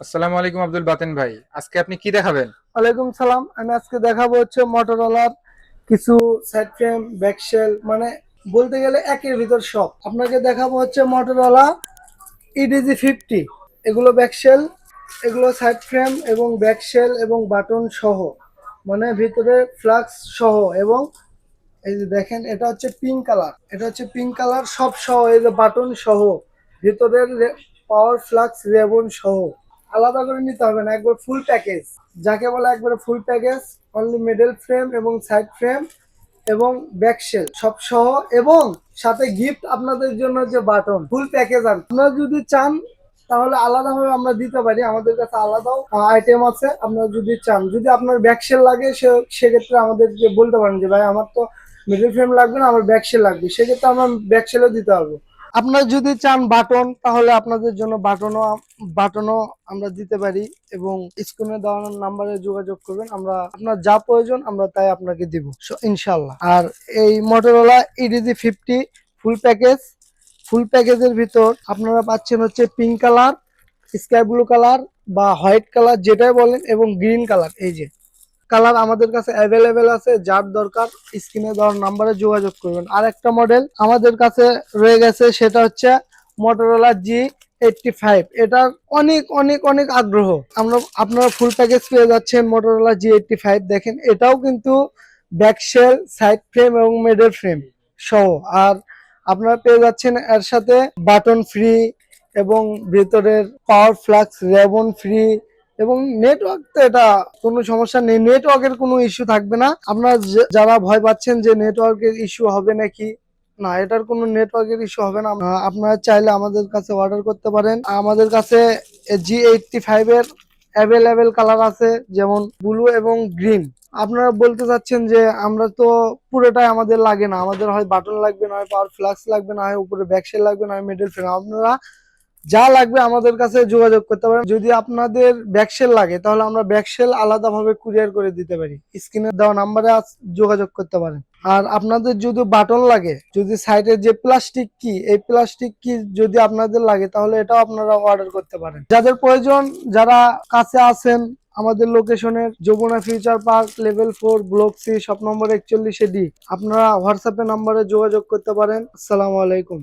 আসসালামু আলাইকুম আব্দুল বাতেন ভাই, আজকে আপনি কি দেখাবেন? ওয়ালাইকুম সালাম, আমি আজকে দেখাবো হচ্ছে মোটরোলার কিছু সাইড ফ্রেম ব্যাকশেল মানে বলতে গেলে একের ভিতর সব। আপনাকে দেখাবো হচ্ছে মোটরোলা ইডিজি ফিফটি এগুলো ব্যাকশেল এগুলো সাইড ফ্রেম এবং ব্যাকশেল এবং বাটন সহ মানে ভিতরে ফ্লাক্স সহ এবং এই যে দেখেন, এটা হচ্ছে পিঙ্ক কালার এটা হচ্ছে পিঙ্ক কালার সব সহ, এই যে বাটন সহ, ভিতরের পাওয়ার ফ্লাক্স রেবন সহ। আলাদা করে নিতে হবে না, একবার ফুল প্যাকেজ যাকে বলে একবারে full package only middle frame এবং সাইড ফ্রেম এবং ব্যাকশেল সব সহ এবং সাথে গিফট আপনাদের জন্য যে বাটন ফুল প্যাকেজ আর। আপনারা যদি চান, তাহলে আলাদাভাবে আমরা দিতে পারি। আমাদের কাছে আলাদাও আইটেম আছে, আপনারা যদি চান। যদি আপনার ব্যাকশেল লাগে, সে, সেক্ষেত্রে আমাদেরকে বলতে পারেন যে, ভাই, আমার তো মিডল ফ্রেম লাগবে না, আমার ব্যাকশেল লাগবে। সেক্ষেত্রে আমরা ব্যাকশেলও দিতে পারব। আপনারা যদি চান বাটন, তাহলে আপনাদের জন্য বাটনও বাটনও আমরা দিতে পারি এবং স্ক্রিনে দেওয়ার নাম্বারে যোগাযোগ করবেন। আমরা আপনার যা প্রয়োজন, আমরা তাই আপনাকে দিব। ইনশাল্লাহ আর এই Motorola Edge fifty full package full প্যাকেজের ভিতর আপনারা পাচ্ছেন হচ্ছে pink colour sky blue colour বা হোয়াইট কালার যেটাই বলেন, এবং গ্রিন কালার এই যে। কালার আমাদের কাছে অ্যাভেলেবেল আছে, যার দরকার স্ক্রিনে দেওয়ার নাম্বারে যোগাযোগ করবেন। আর একটা মডেল আমাদের কাছে রয়ে গেছে, সেটা হচ্ছে মোটরোলা জি এইটটি ফাইভ এটার অনেক অনেক অনেক আগ্রহ। আমরা, আপনারা ফুল প্যাকেজ পেয়ে যাচ্ছেন মোটরোলা জি এইটটি ফাইভ দেখেন, এটাও কিন্তু ব্যাকশেল সাইড ফ্রেম এবং মেডেল ফ্রেম সহ। আর আপনারা পেয়ে যাচ্ছেন এর সাথে বাটন ফ্রি এবং ভেতরের পাওয়ার ফ্লাক্স রেবন ফ্রি এবং নেটওয়ার্ক তো এটা কোনো সমস্যা নেই। নেটওয়ার্কের কোনো ইস্যু থাকবে না। আপনারা যারা ভয় পাচ্ছেন যে নেটওয়ার্কের ইস্যু হবে নাকি, না, এটার কোনো নেটওয়ার্কের ইস্যু হবে না। আপনারা চাইলে আমাদের কাছে অর্ডার করতে পারেন। আমাদের কাছে জি এইটটি ফাইভ এর অ্যাভেলেবেল কালার আছে, যেমন ব্লু এবং গ্রিন আপনারা বলতে চাচ্ছেন যে, আমরা তো পুরোটাই আমাদের লাগে না। আমাদের হয় বাটন লাগবে, না হয় পাওয়ার ফ্লাক্স লাগবে, না হয় উপরে ব্যাকশেল লাগবে, না হয় মিডল ফ্রেম আপনারা যা লাগবে আমাদের কাছে যোগাযোগ করতে পারেন। যদি আপনাদের ব্যাকশেল লাগে, তাহলে আমরা ব্যাকশেল আলাদাভাবে কুরিয়ার করে দিতে পারি। স্ক্রিনে দেওয়া নাম্বারে যোগাযোগ করতে পারেন। আর আপনাদের যদি বাটন লাগে, যদি সাইডের যে প্লাস্টিক কি, এই প্লাস্টিক কি যদি আপনাদের লাগে, তাহলে এটাও আপনারা অর্ডার করতে পারেন। যাদের প্রয়োজন, যারা কাছে আছেন, আমাদের লোকেশনের Jamuna Future Park, level four, block C, shop number একচল্লিশে D. আপনারা হোয়াটসঅ্যাপে নাম্বারে যোগাযোগ করতে পারেন। আসসালামু আলাইকুম।